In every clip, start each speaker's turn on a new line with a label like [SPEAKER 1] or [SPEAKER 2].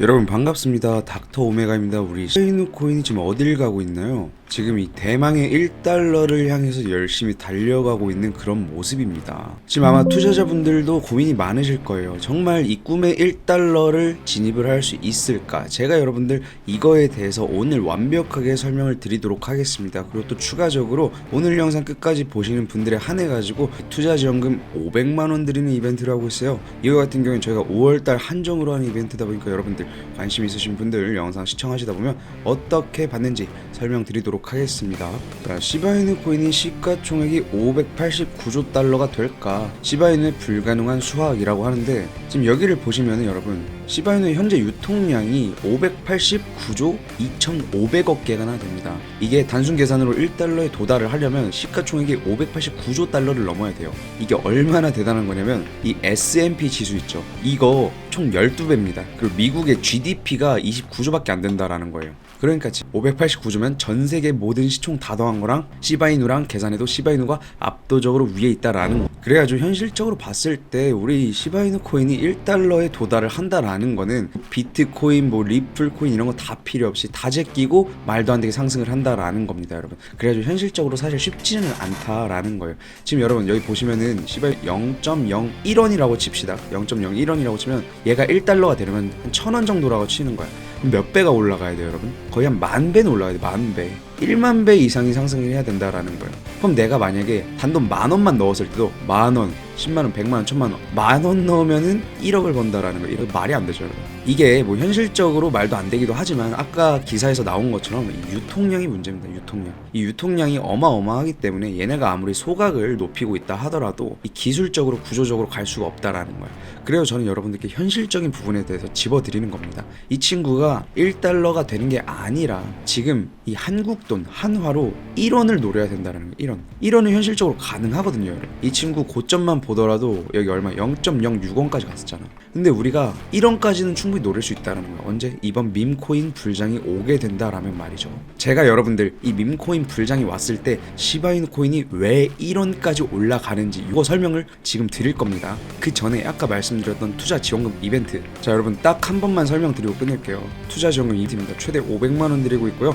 [SPEAKER 1] 여러분 반갑습니다. 닥터 오메가입니다. 우리 쉐이누 코인이 지금 어딜 가고 있나요? 지금 이 대망의 1달러를 향해서 열심히 달려가고 있는 그런 모습입니다. 지금 아마 투자자분들도 고민이 많으실 거예요. 정말 이 꿈의 1달러를 진입을 할 수 있을까? 제가 여러분들 이거에 대해서 오늘 완벽하게 설명을 드리도록 하겠습니다. 그리고 또 추가적으로 오늘 영상 끝까지 보시는 분들에 한해 가지고 투자 지원금 500만 원 드리는 이벤트를 하고 있어요. 이거 같은 경우는 저희가 5월달 한정으로 하는 이벤트다 보니까 여러분들 관심 있으신 분들 영상 시청하시다 보면 어떻게 받는지 설명드리도록 하겠습니다. 자, 시바이누 코인이 시가총액이 589조 달러가 될까? 시바이누의 불가능한 수학이라고 하는데 지금 여기를 보시면은 여러분 시바이누의 현재 유통량이 589조 2,500억 개가나 됩니다. 이게 단순 계산으로 1달러에 도달을 하려면 시가총액이 589조 달러를 넘어야 돼요. 이게 얼마나 대단한 거냐면 이 S&P 지수 있죠. 이거 총 12배입니다. 그리고 미국의 GDP가 29조밖에 안 된다라는 거예요. 그러니까 589조면 전 세계 모든 시총 다 더한 거랑 시바이누랑 계산해도 시바이누가 압도적으로 위에 있다라는 거. 그래가지고 현실적으로 봤을 때 우리 시바이누 코인이 1달러에 도달을 한다라는 거는 비트코인, 뭐 리플 코인 이런 거 다 필요 없이 다 제끼고 말도 안 되게 상승을 한다라는 겁니다, 여러분. 그래가지고 현실적으로 사실 쉽지는 않다라는 거예요. 지금 여러분 여기 보시면은 시바이 0.01원이라고 칩시다. 0.01원이라고 치면 얘가 1달러가 되려면 한 1000원 정도라고 치는 거야. 몇 배가 올라가야 돼요, 여러분? 거의 한 만 배는 올라가야 돼, 만 배. 1만 배 이상이 상승을 해야 된다라는 거예요. 그럼 내가 만약에 단돈 만 원만 넣었을 때도 만 원, 10만 원, 100만 원, 1000만 원, 만 원 넣으면은 1억을 번다라는 거예요. 이거 말이 안 되죠, 여러분. 이게 뭐 현실적으로 말도 안 되기도 하지만 아까 기사에서 나온 것처럼 이 유통량이 문제입니다. 유통량. 이 유통량이 어마어마하기 때문에 얘네가 아무리 소각을 높이고 있다 하더라도 이 기술적으로 구조적으로 갈 수가 없다라는 거예요. 그래서 저는 여러분들께 현실적인 부분에 대해서 집어드리는 겁니다. 이 친구가 1달러가 되는 게 아니라 지금 이 한국 돈 한화로 1원을 노려야 된다는 거예요. 1원. 1원은 현실적으로 가능하거든요. 이 친구 고점만 보더라도 여기 얼마 0.06원까지 갔었잖아. 근데 우리가 1원까지는 충분히 노릴 수 있다는 거예요. 언제? 이번 밈코인 불장이 오게 된다라면 말이죠. 제가 여러분들 이 밈코인 불장이 왔을 때 시바이누 코인이 왜 1원까지 올라가는지 이거 설명을 지금 드릴 겁니다. 그 전에 아까 말씀드렸던 투자 지원금 이벤트. 자, 여러분 딱 한 번만 설명드리고 끝낼게요. 투자 지원금 이벤트입니다. 최대 500만 원 드리고 있고요.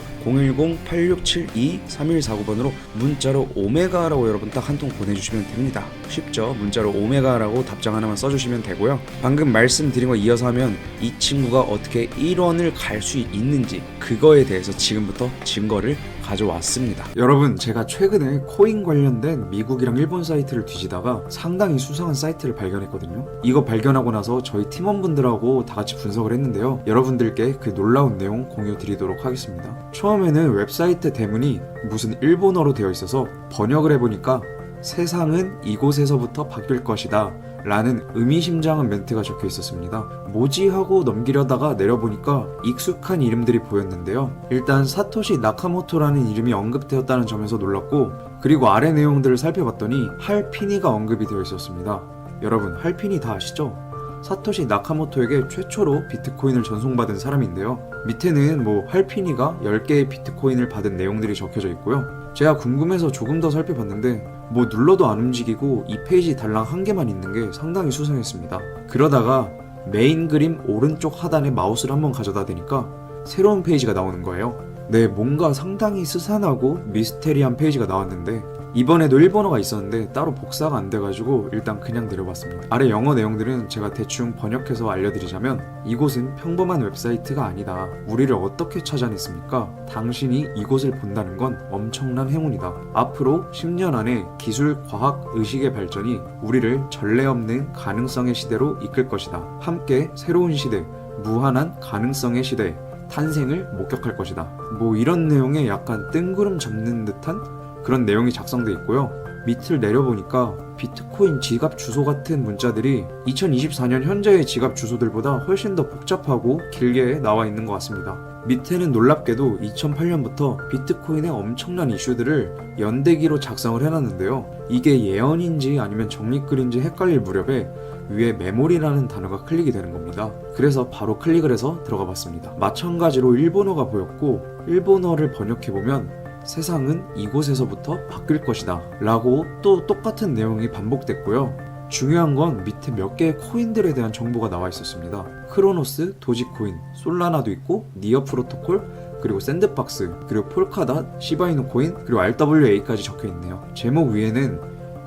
[SPEAKER 1] 010-8672-3149번으로 문자로 오메가라고 여러분 딱 한 통 보내주시면 됩니다. 쉽죠? 문자로 오메가라고 답장 하나만 써주시면 되고요. 방금 말씀드린 거 이어서 하면 이 친구가 어떻게 1원을 갈 수 있는지 그거에 대해서 지금부터 증거를 가져왔습니다. 여러분, 제가 최근에 코인 관련된 미국이랑 일본 사이트를 뒤지다가 상당히 수상한 사이트를 발견했거든요. 이거 발견하고 나서 저희 팀원분들하고 다 같이 분석을 했는데요. 여러분들께 그 놀라운 내용 공유 드리도록 하겠습니다. 처음에는 웹사이트 대문이 무슨 일본어로 되어 있어서 번역을 해보니까 세상은 이곳에서부터 바뀔 것이다. 라는 의미심장한 멘트가 적혀 있었습니다. 뭐지 하고 넘기려다가 내려보니까 익숙한 이름들이 보였는데요. 일단 사토시 나카모토라는 이름이 언급되었다는 점에서 놀랐고, 그리고 아래 내용들을 살펴봤더니 할피니가 언급이 되어 있었습니다. 여러분, 할피니 다 아시죠? 사토시 나카모토에게 최초로 비트코인을 전송받은 사람인데요. 밑에는 뭐 할피니가 10개의 비트코인을 받은 내용들이 적혀져 있고요. 제가 궁금해서 조금 더 살펴봤는데 뭐 눌러도 안 움직이고 이 페이지 달랑 한 개만 있는 게 상당히 수상했습니다. 그러다가 메인 그림 오른쪽 하단에 마우스를 한번 가져다 대니까 새로운 페이지가 나오는 거예요. 네, 뭔가 상당히 스산하고 미스테리한 페이지가 나왔는데 이번에도 일본어가 있었는데 따로 복사가 안 돼가지고 일단 그냥 내려봤습니다. 아래 영어 내용들은 제가 대충 번역해서 알려드리자면 이곳은 평범한 웹사이트가 아니다. 우리를 어떻게 찾아냈습니까? 당신이 이곳을 본다는 건 엄청난 행운이다. 앞으로 10년 안에 기술, 과학, 의식의 발전이 우리를 전례 없는 가능성의 시대로 이끌 것이다. 함께 새로운 시대, 무한한 가능성의 시대, 탄생을 목격할 것이다. 뭐 이런 내용에 약간 뜬구름 잡는 듯한 그런 내용이 작성돼 있고요. 밑을 내려보니까 비트코인 지갑 주소 같은 문자들이 2024년 현재의 지갑 주소들보다 훨씬 더 복잡하고 길게 나와 있는 것 같습니다. 밑에는 놀랍게도 2008년부터 비트코인의 엄청난 이슈들을 연대기로 작성을 해놨는데요. 이게 예언인지 아니면 정리글인지 헷갈릴 무렵에 위에 메모리라는 단어가 클릭이 되는 겁니다. 그래서 바로 클릭을 해서 들어가 봤습니다. 마찬가지로 일본어가 보였고 일본어를 번역해보면 세상은 이곳에서부터 바뀔 것이다 라고 또 똑같은 내용이 반복됐고요.
[SPEAKER 2] 중요한 건 밑에 몇 개의 코인들에 대한 정보가 나와 있었습니다. 크로노스, 도지코인, 솔라나도 있고 니어 프로토콜, 그리고 샌드박스, 그리고 폴카닷, 시바이누 코인, 그리고 RWA까지 적혀 있네요. 제목 위에는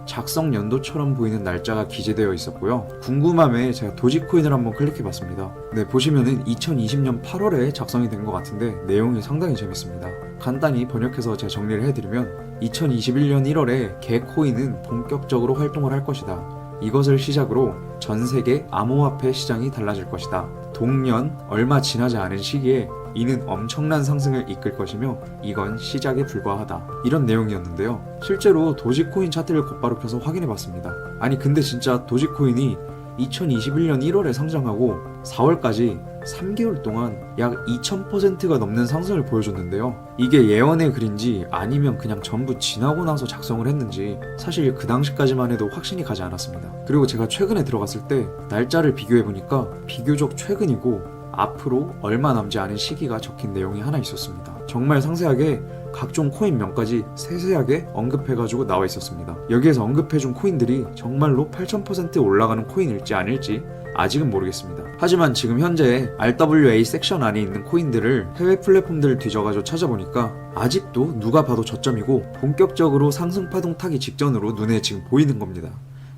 [SPEAKER 2] 작성 연도처럼 보이는 날짜가 기재되어 있었고요. 궁금함에 제가 도지코인을 한번 클릭해 봤습니다. 네, 보시면은 2020년 8월에 작성이 된 것 같은데 내용이 상당히 재밌습니다. 간단히 번역해서 제가 정리를 해드리면 2021년 1월에 개코인은 본격적으로 활동을 할 것이다. 이것을 시작으로 전 세계 암호화폐 시장이 달라질 것이다. 동년 얼마 지나지 않은 시기에 이는 엄청난 상승을 이끌 것이며 이건 시작에 불과하다. 이런 내용이었는데요. 실제로 도지코인 차트를 곧바로 켜서 확인해 봤습니다. 아니 근데 진짜 도지코인이 2021년 1월에 상장하고 4월까지 3개월 동안 약 2000%가 넘는 상승을 보여줬는데요. 이게 예언의 글인지 아니면 그냥 전부 지나고 나서 작성을 했는지 사실 그 당시까지만 해도 확신이 가지 않았습니다. 그리고 제가 최근에 들어갔을 때 날짜를 비교해 보니까 비교적 최근이고 앞으로 얼마 남지 않은 시기가 적힌 내용이 하나 있었습니다. 정말 상세하게 각종 코인 명까지 세세하게 언급해가지고 나와 있었습니다. 여기에서 언급해준 코인들이 정말로 8000% 올라가는 코인일지 아닐지 아직은 모르겠습니다. 하지만 지금 현재 RWA 섹션 안에 있는 코인들을 해외 플랫폼들을 뒤져가지고 찾아보니까 아직도 누가 봐도 저점이고 본격적으로 상승 파동 타기 직전으로 눈에 지금 보이는 겁니다.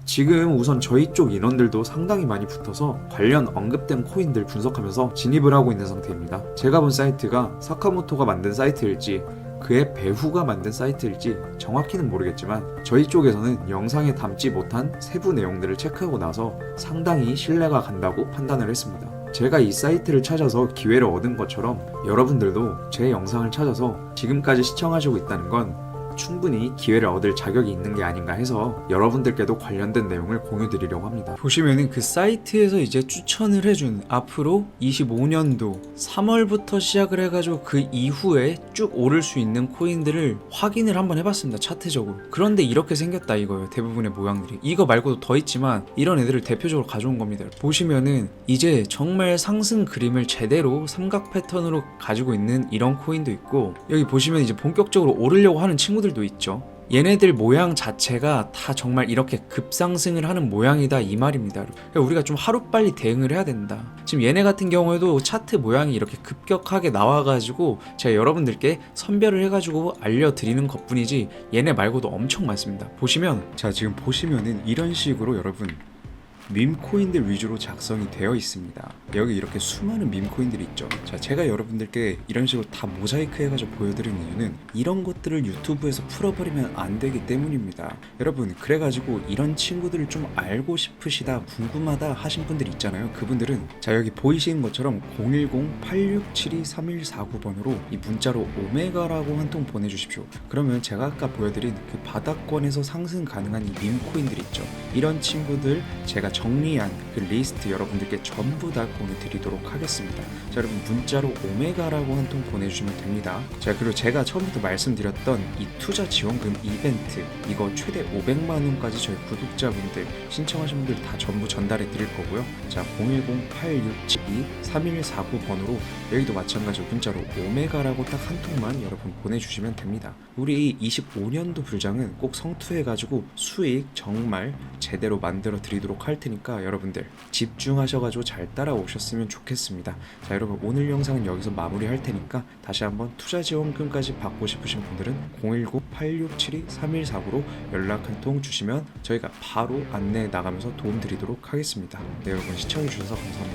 [SPEAKER 2] 지금 우선 저희 쪽 인원들도 상당히 많이 붙어서 관련 언급된 코인들 분석하면서 진입을 하고 있는 상태입니다. 제가 본 사이트가 사카모토가 만든 사이트일지 그의 배후가 만든 사이트일지 정확히는 모르겠지만 저희 쪽에서는 영상에 담지 못한 세부 내용들을 체크하고 나서 상당히 신뢰가 간다고 판단을 했습니다. 제가 이 사이트를 찾아서 기회를 얻은 것처럼 여러분들도 제 영상을 찾아서 지금까지 시청하시고 있다는 건 충분히 기회를 얻을 자격이 있는 게 아닌가 해서 여러분들께도 관련된 내용을 공유 드리려고 합니다.
[SPEAKER 3] 보시면은 그 사이트에서 이제 추천을 해준 앞으로 25년도 3월부터 시작을 해가지고 그 이후에 쭉 오를 수 있는 코인들을 확인을 한번 해봤습니다 차트적으로. 그런데 이렇게 생겼다 이거예요 대부분의 모양들이. 이거 말고도 더 있지만 이런 애들을 대표적으로 가져온 겁니다. 보시면은 이제 정말 상승 그림을 제대로 삼각 패턴으로 가지고 있는 이런 코인도 있고 여기 보시면 이제 본격적으로 오르려고 하는 친구들 도 있죠 얘네들 모양 자체가 다 정말 이렇게 급상승을 하는 모양이다 이 말입니다. 그러니까 우리가 좀 하루빨리 대응을 해야 된다. 지금 얘네 같은 경우에도 차트 모양이 이렇게 급격하게 나와가지고 제가 여러분들께 선별을 해가지고 알려드리는 것뿐이지 얘네 말고도 엄청 많습니다. 보시면
[SPEAKER 1] 자 지금 보시면은 이런 식으로 여러분 밈 코인들 위주로 작성이 되어 있습니다. 여기 이렇게 수많은 밈 코인들이 있죠. 자, 제가 여러분들께 이런 식으로 다 모자이크 해가지고 보여드리는 이유는 이런 것들을 유튜브에서 풀어버리면 안 되기 때문입니다. 여러분, 그래가지고 이런 친구들을 좀 알고 싶으시다, 궁금하다 하신 분들 있잖아요. 그분들은 자, 여기 보이시는 것처럼 010-8672-3149번으로 이 문자로 오메가라고 한 통 보내주십시오. 그러면 제가 아까 보여드린 그 바닥권에서 상승 가능한 이 밈 코인들 있죠. 이런 친구들 제가 정리한 그 리스트 여러분들께 전부 다 공유 드리도록 하겠습니다. 자, 여러분 문자로 오메가라고 한 통 보내주시면 됩니다. 자, 그리고 제가 처음부터 말씀드렸던 이 투자 지원금 이벤트 이거 최대 500만 원까지 저희 구독자분들 신청하신 분들 다 전부 전달해 드릴 거고요. 자, 010-8672-3149번으로 여기도 마찬가지로 문자로 오메가라고 딱 한 통만 여러분 보내주시면 됩니다. 우리 25년도 불장은 꼭 성투해가지고 수익 정말 제대로 만들어 드리도록 할 테니까 여러분들 집중하셔가지고 잘 따라오셨으면 좋겠습니다. 자 여러분 오늘 영상은 여기서 마무리할 테니까 다시 한번 투자 지원금까지 받고 싶으신 분들은 010-8672-3149로 연락 한 통 주시면 저희가 바로 안내 나가면서 도움 드리도록 하겠습니다. 네 여러분 시청해 주셔서 감사합니다.